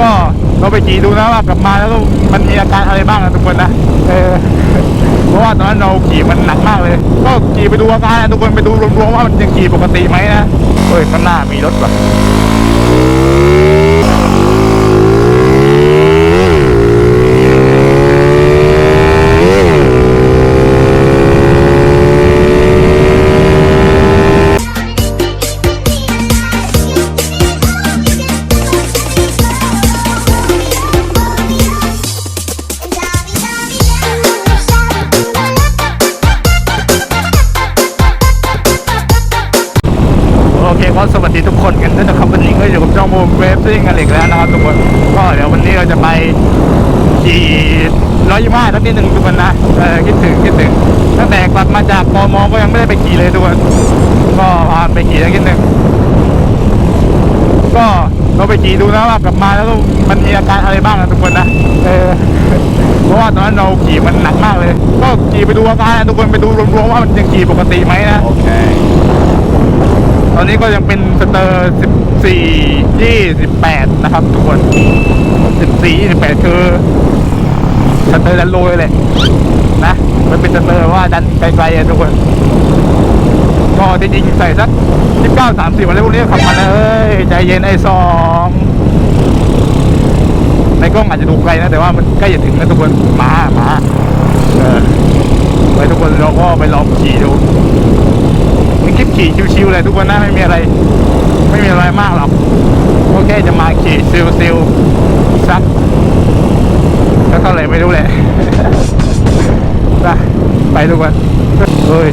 ก็เราไปขี่ดูนะว่ากลับมาแล้วมันมีอาการอะไรบ้างนะทุกคนนะเออเพราะว่าตอนนั้นเราขี่มันหนักมากเลย ก็ขี่ไปดูอาการนะทุกคนไปดูรวมๆว่ามันยังขี่ปกติไหมนะเฮ้ยข้างหน้ามีรถว่ะ ซิ่งกันอีกแล้วนะครับทุกคนก็เดี๋ยววันนี้เราจะไปขี่ร้อยยี่ห้าสักนิดหนึ่งทุกคนนะเออคิดถึงคิดถึงตั้งแต่กลับมาจากกมก็ยังไม่ได้ไปขี่เลยทุกคนก็พาไปขี่สักนิดหนึ่งก็เราไปขี่ดูนะว่ากลับมาแล้วมันมีอาการอะไรบ้างนะทุกคนนะเออเพราะว่าตอนนั้นเราขี่มันหนักมากเลย ก็ขี่ไปดูอาการนะทุกคนไปดูรวมๆว่ามันยังขี่ปกติไหมนะ Okay. ตอนนี้ก็ยังเป็นสเตอร์ 14 28 นะครับ ทุกคน 14 28 คือสเตอร์ดันโลเลยนะ มันเป็นสเตอร์ว่าดันไกลๆอะทุกคนก็จริงๆใส่สัก29 30อะไรพวกนี้ขับมาเอ้ยใจเย็นไอ้สองในกล้องอาจจะดูไกลนะ แต่ว่ามันใกล้จะถึงนะทุกคนมามาเออไปทุกคนเราก็ไปลองขี่ดู คลิปขี่ชิวๆเลยทุกคนนะไม่มีอะไร ไม่มีอะไรมากหรอกก็แค่จะมาขี่ซิลๆสักแล้วเท่าไหร่ไม่รู้แหละไปไปทุกคนเฮ้ย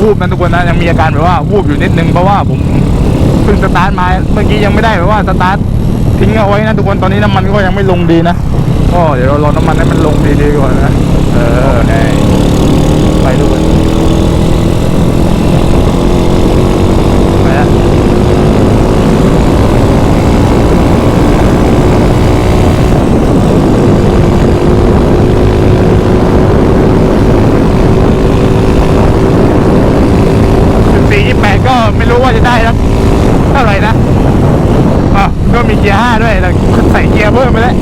วูบนะทุกคนนะยังมีอาการแบบว่าวูบอยู่นิดนึงเพราะว่าผมเพิ่งสตาร์ทมาเมื่อกี้ยังไม่ได้แบบว่าสตาร์ททิ้งเอาไว้นะทุกคนตอนนี้น้ำมันก็ยังไม่ลงดีนะก็เดี๋ยวเรารอน้ำมันให้มันลงดีๆก่อนนะเออ Okay. ไปทุกคนไปแล้วสิบสี่ยี่แปดก็ไม่รู้ว่าจะได้แล้วเท่าไหร่นะอะก็มีเกียร์ห้าด้วยแล้วใส่เกียร์เพิ่มไปแล้ว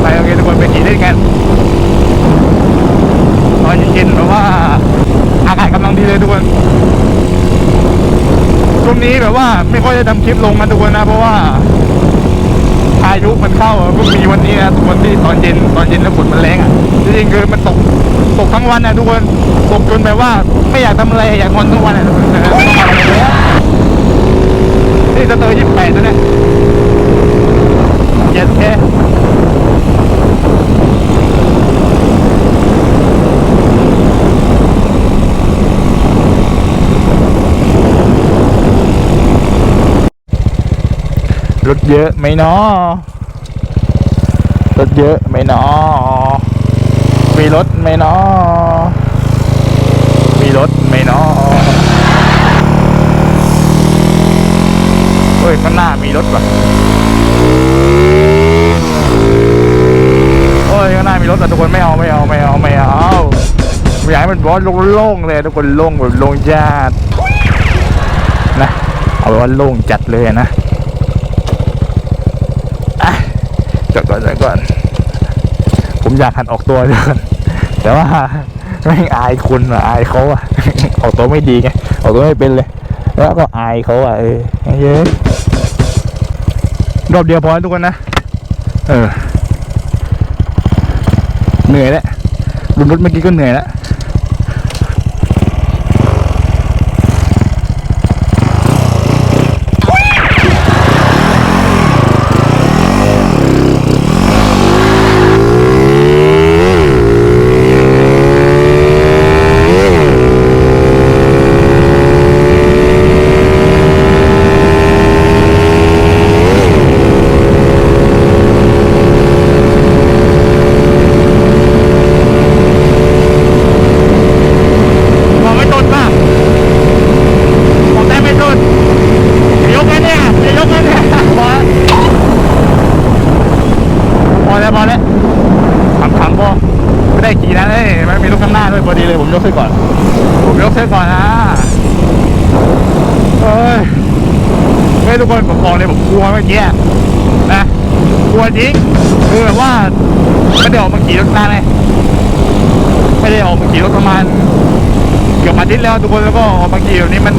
ไปโอเคทุกคนไปขี่เล่นกัน ตอนเย็นๆแบบว่า อากาศกำลังดีเลยทุกคน ช่วง นี้แบบว่าไม่ค่อยได้ทำคลิปลงกันทุกคนนะ เพราะว่าพายุมันเข้าเพิ่งมีวันนี้นะทุกคนที่ตอนเย็นตอนเย็นแล้วฝนมันแรงอะจริงๆคือมันตกตกทั้งวันนะทุกคนตกจนแบบว่าไม่อยากทำอะไรอยากนอนทั้งวันอะทุกคนไม่ต้องทำอะไรเลยอะนี่สเตอร์ยี่สิบแปดนะเนี่ยเย็นแค่ ถเยอะไหมเนาะรถเยอะไหมเนาะมีรถไหมเนาะมีรถไหมเนาะเฮ้ยข้างหน้ามีรถว่ะโอ้ยข้างหน้ามีรถแต่ทุกคนไม่เอาไม่เอาไม่เอาไม่เอาอยากให้มันบอสโล่งๆเลยทุกคนโล่งแบบโล่งจัดนะเอาไว้ว่าโล่งจัดเลยนะ อะ จอดก่อนจอดก่อน ผมอยากหันออกตัวเดียวกันแต่ว่าไม่งอายคุณอะอายเขาอะ ออกตัวไม่ดีไง ออกตัวไม่เป็นเลย แล้วก็อายเขาอะเออเยอะรอบเดียวพอทุกคนนะ เออ เหนื่อยแล้วรุนรถเมื่อกี้ก็เหนื่อยแล้ว บอกไม่ตนป่ะบอกได้ไม่ตนยกกันเนี่ยอย่ายกกันเนี่ยพอ พอแล้ขำขำพอไม่ได้ขี่นะเอ้ยมันมีรถข้างหน้าด้วยพอดีเลยผมยกเส้นก่อน ผมยกเส้นก่อนนะเอ้ยเวฮ้ยทุกคนผมบอกเลยผมกลัวเมื่อกี้นะกลัวจริงคือแบบว่าไม่ได้ออกมาขี่รถนานเลยไม่ได้ออกมาขี่รถประมาณเกือบอาทิตย์แล้วทุกคนแล้วก็ออกมาขี่แบบนี้มัน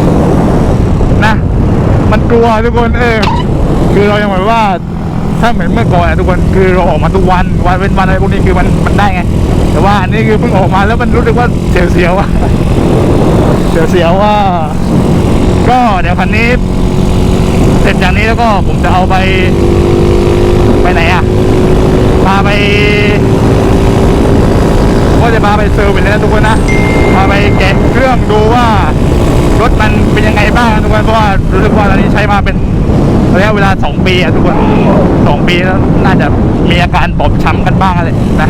นะ มันกลัวทุกคนเออคือเรายังหมายว่า ถ้าเหมือนเมื่อก่อนอะทุกคนคือเราออกมาทุกวันวันเป็นวันอะไรพวกนี้คือมันมันได้ไง แต่ว่าอันนี้คือเพิ่งออกมาแล้วมันรู้สึกว่าเสียวๆว่าเสียวๆว่า ก็เดี๋ยวคันนี้ เสร็จจากนี้แล้วก็ผมจะเอาไป ไปไหนอะพาไปก็จะพาไปเซอร์วิสเลยนะทุกคนนะพาไปแกะเครื่องดูว่ารถมันเป็นยังไงบ้างทุกคนเพราะว่ารู้สึกว่าตอนนี้ใช้มาเป็น ระยะเวลาสองปีอะทุกคนสองปีแล้วน่าจะมีอาการบอบช้ำกันบ้างอะไรนะ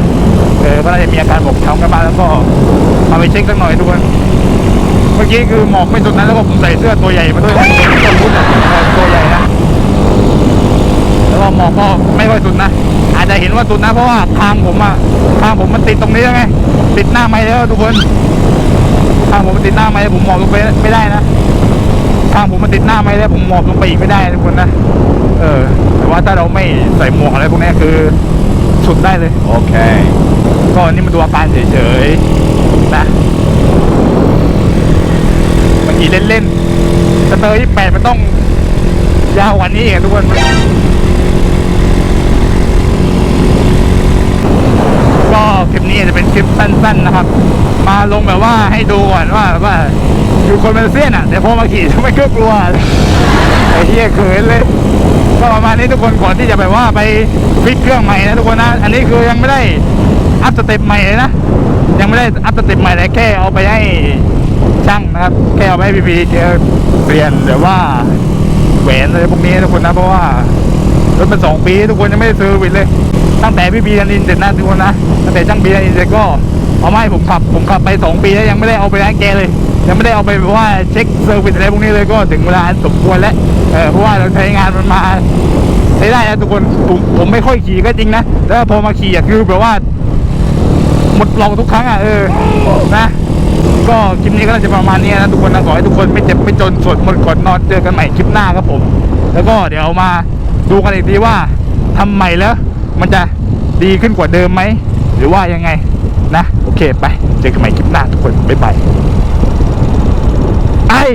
เออก็น่าจะมีอาการบอบช้ำกันบ้างแล้วก็พาไปเช็คสักหน่อยทุกคนเมื่อกี้คือหมอกไม่สุดนั้นแล้วก็ผมใส่เสื้อตัวใหญ่มาด้วยนะตัวใหญ่นะแล้วก็หมอกก็ไม่ค่อยสุดนะอาจจะเห็นว่าสุดนะเพราะว่าทางผมอะทางผมมันติดตรงนี้แล้วไงติดหน้าไม้แล้วทุกคนทางผมมันติดหน้าไม้ผมหมอบลงไปไม่ได้นะ ทางผมมันติดหน้าไม้แล้วผมหมอบลงไปอีกไม่ได้ทุกคนนะ เออ แต่ว่าถ้าเราไม่ใส่หมวกอะไรพวกนี้คือสุดได้เลย Okay. ก็อันนี่มาดูอาการเฉยๆนะเมื่อกี้เล่นๆสเตอร์ยี่แปดมันต้องยาวกว่านี้อีกอะทุกคนก็คลิปนี้จะเป็นคลิปสั้น ๆ นะครับ มาลงแบบว่าให้ดูก่อนว่าว่า อยู่คนเป็นเสี้ยนอะ แต่พอมาขี่ทำไมก็กลัวไอ้เหี้ยเขินเลยก็ประมาณนี้ทุกคนก่อนที่จะแบบว่าไปฟิกเครื่องใหม่นะทุกคนนะ อันนี้คือยังไม่ได้อัพสเต็ปใหม่เลยนะ ยังไม่ได้อัพสเต็ปใหม่เลยแค่เอาไปให้ช่างนะครับ แค่เอาไปให้พีพีเปลี่ยนหรือว่าแหวนอะไรพวกนี้ทุกคนนะเพราะว่ารถเป็นสองปีทุกคนยังไม่ได้ซื้อวินเลย ตั้งแต่พี่บีกันอินเสร็จนะทุกคนนะตั้งแต่ช่างบีกันอินเสร็จก็เอามาให้ผมขับผมขับไปสองปีแล้วยังไม่ได้เอาไปร้แกเลย ยังไม่ได้เอาไปว่าเช็คเซอร์วิสอะไรพวกนี้เลยก็ถึงเวลาสมควรแล้วเออเพราะว่าเราใช้งานมันมาใช้ได้นะทุกคนผมผมไม่ค่อยขี่ก็จริงนะแต่ว่าพอมาขี่คือแบบว่า หมดลองทุกครั้งอะเออนะก็คลิปนี้ก็จะประมาณนี้นะทุกคนนะขอให้ทุกคนไม่เจ็บไม่จนสวดมนต์ก่อนนอนเจอกันใหม่คลิปหน้าครับผม แล้วก็เดี๋ยวมาดูกันอีกทีว่าทำใหม่แล้ว มันจะดีขึ้นกว่าเดิมไหมหรือว่ายังไงนะ โอเคไป เจอกันใหม่คลิปหน้าทุกคนบ๊ายบาย ไอ้